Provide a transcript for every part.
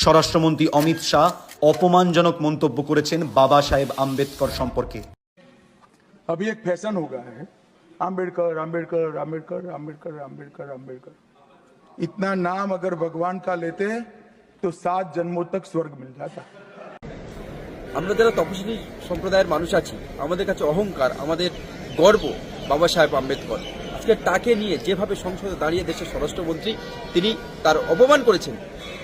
স্বরাষ্ট্রমন্ত্রী অমিত শাহ অপমানজনক মন্তব্য করেছেন বাবা সাহেব আম্বেদকর সম্পর্কে अभी एक फैशन हो गया है आम्बेडकर आम्बेडकर आम्बेडकर आम्बेडकर आम्बेडकर आम्बेडकर इतना नाम अगर भगवान का लेते तो सात जन्मों तक स्वर्ग मिल जाता আমরা যারা তপশিলি সম্প্রদায়ের মানুষ আছি আমাদের কাছে অহংকার আমাদের গর্ব বাবা সাহেব আম্বেদকর আজকে তাকে নিয়ে যেভাবে সংসদে দাঁড়িয়ে দেশের স্বরাষ্ট্রমন্ত্রী তিনি তার অপমান করেছেন,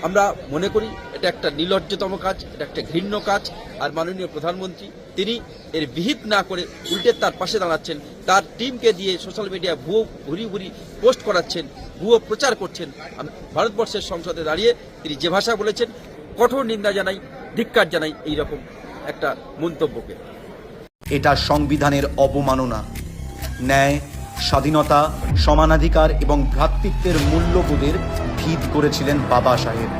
আমরা মনে করি এটা একটা নির্লজ্জতম কাজ, এটা একটা ঘৃণ্য কাজ, আর মাননীয় প্রধানমন্ত্রী তিনি এর বিহিত না করে উল্টে তার পাশে দাঁড়াচ্ছেন, তার টিমকে দিয়ে সোশ্যাল মিডিয়ায় ভুয়ো ঘুরি ঘুরি পোস্ট করাচ্ছেন, ভুয়ো প্রচার করছেন ভারতবর্ষের সংসদে দাঁড়িয়ে তিনি যে ভাষা বলেছেন, কঠোর নিন্দা জানাই, ধিক্কার জানাই এইরকম একটা মন্তব্যকে। এটা সংবিধানের অবমাননা, ন্যায় স্বাধীনতা সমানাধিকার এবং ভ্রাতৃত্বের মূল্যবোধের ভিত করেছিলেন বাবা সাহেব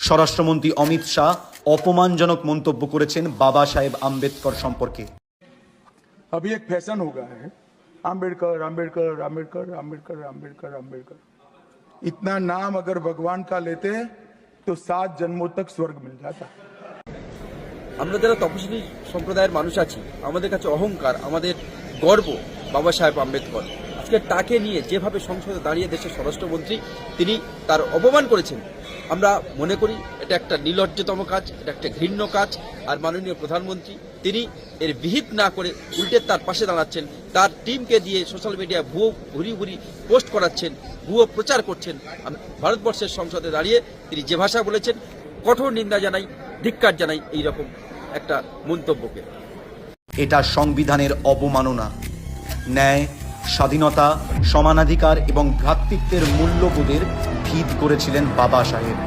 স্বরাষ্ট্রমন্ত্রী অমিত শাহ অপমানজনক মন্তব্য করেছেন বাবা সাহেব আম্বেদকর সম্পর্কে अभी एक फैशन हो गया है आम्बेडकर आम्बेडकर आम्बेडकर आम्बेडकर आम्बेडकर आम्बेडकर इतना नाम अगर भगवान का लेते तो सात जन्मों तक स्वर्ग मिल जाता আমরা যারা তপশিলি সম্প্রদায়ের মানুষ আছি আমাদের কাছে অহংকার আমাদের গর্ব বাবা সাহেব আম্বেদকর। আজকে তাকে নিয়ে যেভাবে সংসদে দাঁড়িয়ে দেশের স্বরাষ্ট্রমন্ত্রী, তিনি তার অপমান করেছেন। আমরা মনে করি এটা একটা নির্লজ্জতম কাজ, এটা একটা ঘৃণ্য কাজ, আর মাননীয় প্রধানমন্ত্রী, তিনি এর বিহিত না করে উল্টে তার পাশে দাঁড়াচ্ছেন, তার টিমকে দিয়ে সোশ্যাল মিডিয়ায় ভুয়ো ঘুরি ঘুরি পোস্ট করাচ্ছেন, ভুয়ো প্রচার করছেন। ভারতবর্ষের সংসদে দাঁড়িয়ে তিনি যে ভাষা বলেছেন, কঠোর নিন্দা জানাই, ধিক্কার জানাই, এইরকম একটা মন্তব্যকে। এটা সংবিধানের অবমাননা। ন্যায় স্বাধীনতা সমানাধিকার এবং ভ্রাতৃত্বের মূল্যবোধের ভিত করেছিলেন বাবা সাহেব।